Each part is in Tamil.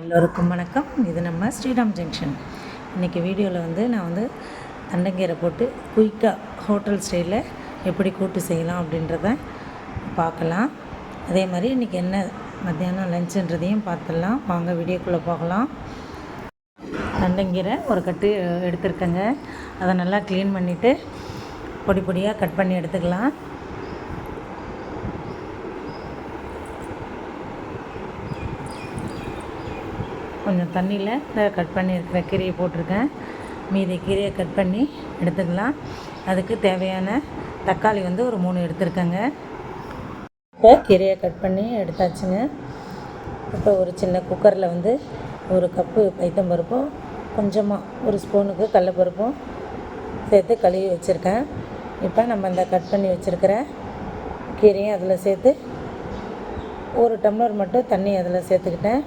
எல்லோருக்கும் வணக்கம். இது நம்ம ஸ்ரீராம் ஜங்ஷன். இன்றைக்கி வீடியோவில் வந்து நான் வந்து தண்டங்கீரை போட்டு குயிக்காக ஹோட்டல் ஸ்டைலில் எப்படி கூட்டு செய்யலாம் அப்படின்றத பார்க்கலாம். அதே மாதிரி இன்றைக்கி என்ன மத்தியானம் லஞ்சுன்றதையும் பார்த்துடலாம். வாங்க வீடியோக்குள்ளே போகலாம். தண்டங்கீரை ஒரு கட்டு எடுத்துருக்கேங்க. அதை நல்லா க்ளீன் பண்ணிவிட்டு பொடி பொடியாக கட் பண்ணி எடுத்துக்கலாம். கொஞ்சம் தண்ணியில் இந்த கட் பண்ணியிருக்கிற கீரையை போட்டிருக்கேன். மீதி கீரையை கட் பண்ணி எடுத்துக்கலாம். அதுக்கு தேவையான தக்காளி வந்து ஒரு மூணு எடுத்துருக்கேங்க. இப்போ கீரையை கட் பண்ணி எடுத்தாச்சுங்க. இப்போ ஒரு சின்ன குக்கரில் வந்து ஒரு கப்பு பைத்தம்பருப்பும் கொஞ்சமாக ஒரு ஸ்பூனுக்கு கடலப்பருப்பும் சேர்த்து கழுவி வச்சுருக்கேன். இப்போ நம்ம இந்த கட் பண்ணி வச்சுருக்கிற கீரையும் அதில் சேர்த்து ஒரு டம்ளர் மட்டும் தண்ணி அதில் சேர்த்துக்கிட்டேன்.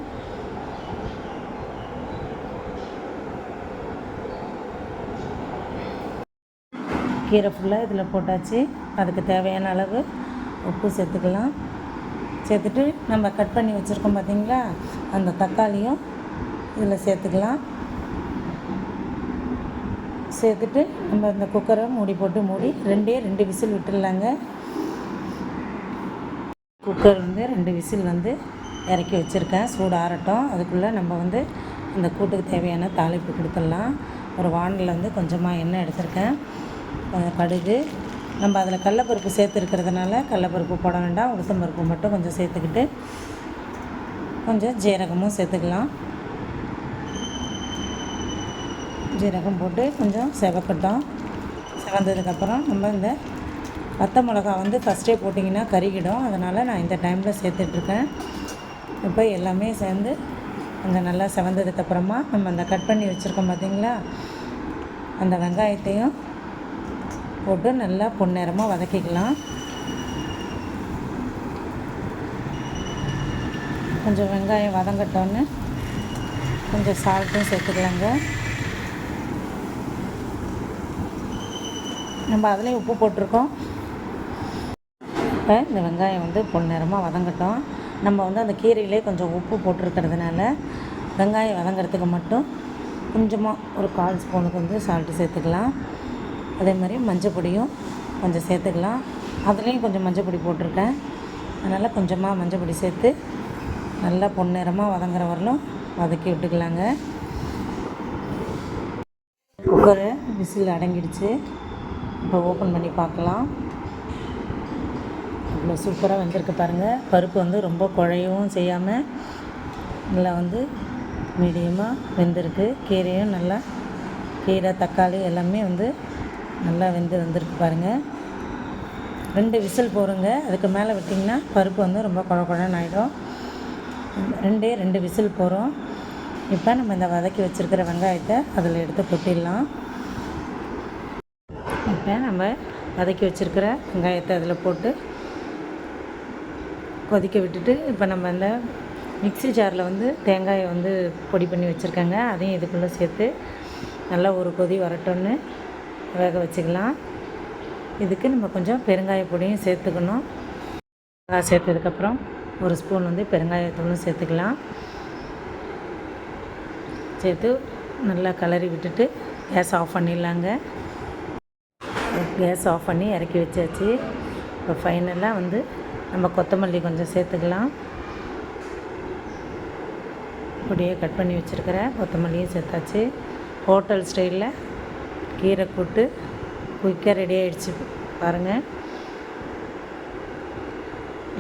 கீரை ஃபுல்லாக இதில் போட்டாச்சு. அதுக்கு தேவையான அளவு உப்பு சேர்த்துக்கலாம். சேர்த்துட்டு நம்ம கட் பண்ணி வச்சுருக்கோம் பார்த்தீங்களா அந்த தக்காளியும் இதில் சேர்த்துக்கலாம். சேர்த்துட்டு நம்ம இந்த குக்கரை மூடி போட்டு மூடி ரெண்டே ரெண்டு விசில் விட்டுடலாங்க. குக்கர் வந்து ரெண்டு விசில் வந்து இறக்கி வச்சுருக்கேன். சூடு ஆறட்டும். அதுக்குள்ளே நம்ம வந்து இந்த கூட்டுக்கு தேவையான தாளிப்பு கொடுத்துடலாம். ஒரு வானில் வந்து கொஞ்சமாக எண்ணெய் எடுத்திருக்கேன். கொஞ்சம் கடுகு. நம்ம அதில் கடலப்பருப்பு சேர்த்துருக்கிறதுனால கடலப்பருப்பு போட வேண்டாம். உளுத்தம்பருப்பு மட்டும் கொஞ்சம் சேர்த்துக்கிட்டு கொஞ்சம் ஜீரகமும் சேர்த்துக்கலாம். ஜீரகம் போட்டு கொஞ்சம் செவக்கட்டும். செவந்ததுக்கப்புறம் நம்ம இந்த வத்த மிளகா வந்து ஃபஸ்ட்டே போட்டிங்கன்னா கருகிடும். அதனால் நான் இந்த டைமில் சேர்த்துட்ருக்கேன் இப்போ எல்லாமே சேர்ந்து கொஞ்சம் நல்லா செவந்ததுக்கப்புறமா நம்ம அந்த கட் பண்ணி வச்சுருக்கோம் பார்த்தீங்களா அந்த வெங்காயத்தையும் போட்டு நல்லா பொன்னிறமாக வதக்கிக்கலாம். கொஞ்சம் வெங்காயம் வதங்கட்டோன்னு கொஞ்சம் சால்ட்டும் சேர்த்துக்கலாங்க. நம்ம அதுலேயும் உப்பு போட்டிருக்கோம். இப்போ இந்த வெங்காயம் வந்து பொன்னிறமாக வதங்கட்டும். நம்ம வந்து அந்த கீரையிலே கொஞ்சம் உப்பு போட்டிருக்கிறதுனால வெங்காயம் வதங்கிறதுக்கு மட்டும் கொஞ்சமாக ஒரு கால் ஸ்பூனுக்கு வந்து சால்ட்டு சேர்த்துக்கலாம். அதே மாதிரி மஞ்சள் பொடியும் கொஞ்சம் சேர்த்துக்கலாம். அதுலேயும் கொஞ்சம் மஞ்சள் பொடி போட்டிருக்கேன். அதனால் கொஞ்சமாக மஞ்சள் பொடி சேர்த்து நல்லா பொன்னிறமாக வதங்குற வரலும் வதக்கி விட்டுக்கலாங்க. குக்கரு விசில் அடங்கிடுச்சு. இப்போ ஓப்பன் பண்ணி பார்க்கலாம். இவ்வளோ சூப்பராக வெந்திருக்கு பாருங்கள் பருப்பு வந்து ரொம்ப குழையவும் செய்யாமல் நல்லா வந்து மீடியமாக வெந்திருக்கு. கீரையும் நல்லா கீரை தக்காளி எல்லாமே வந்து நல்லா வெந்து வந்திருக்கு பாருங்கள் ரெண்டு விசில் போடுங்க. அதுக்கு மேலே விட்டிங்கன்னா பருப்பு வந்து ரொம்ப குழ குழன்னு ஆகிடும் ரெண்டே ரெண்டு விசில் போகிறோம் இப்போ நம்ம இந்த வதக்கி வச்சுருக்கிற வெங்காயத்தை அதில் எடுத்து கொட்டிடலாம். இப்போ நம்ம வதக்கி வச்சுருக்கிற வெங்காயத்தை அதில் போட்டு கொதிக்க விட்டுட்டு இப்போ நம்ம இந்த மிக்ஸி ஜாரில் வந்து தேங்காயை வந்து பொடி பண்ணி வச்சுருக்கேங்க. அதையும் இதுக்குள்ளே சேர்த்து நல்லா ஒரு கொதி வரட்டும்னு வேக வச்சுக்கலாம். இதுக்கு நம்ம கொஞ்சம் பெருங்காய பொடியும் சேர்த்துக்கணும். மிளகா சேர்த்ததுக்கப்புறம் ஒரு ஸ்பூன் வந்து பெருங்காயத்தூளும் சேர்த்துக்கலாம். சேர்த்து நல்லா கலரி விட்டுட்டு கேஸ் ஆஃப் பண்ணிடலாங்க. கேஸ் ஆஃப் பண்ணி இறக்கி வச்சாச்சு. இப்போ ஃபைனலாக வந்து நம்ம கொத்தமல்லி கொஞ்சம் சேர்த்துக்கலாம். பொடியை கட் பண்ணி வச்சுருக்கிற கொத்தமல்லியும் சேர்த்தாச்சு. ஹோட்டல் ஸ்டைலில் கீரை கூட்டு குயிக்காக ரெடி ஆகிடுச்சு பாருங்கள்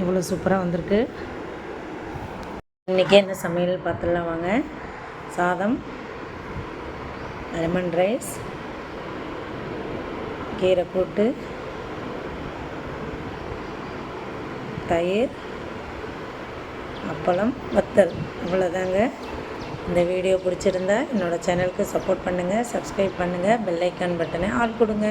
இவ்வளோ சூப்பராக வந்திருக்கு. இன்றைக்கே என்ன சமையல் பார்த்துடலாம் வாங்க. சாதம் லெமன் ரைஸ் கீரை கூட்டு தயிர் அப்பளம் வத்தல். இவ்வளோதாங்க இந்த வீடியோ பிடிச்சிருந்தா என்னோடய சேனலுக்கு சப்போர்ட் பண்ணுங்கள் சப்ஸ்கிரைப் பண்ணுங்கள் பெல்லைக்கான் பட்டனை ஆல் கொடுங்க.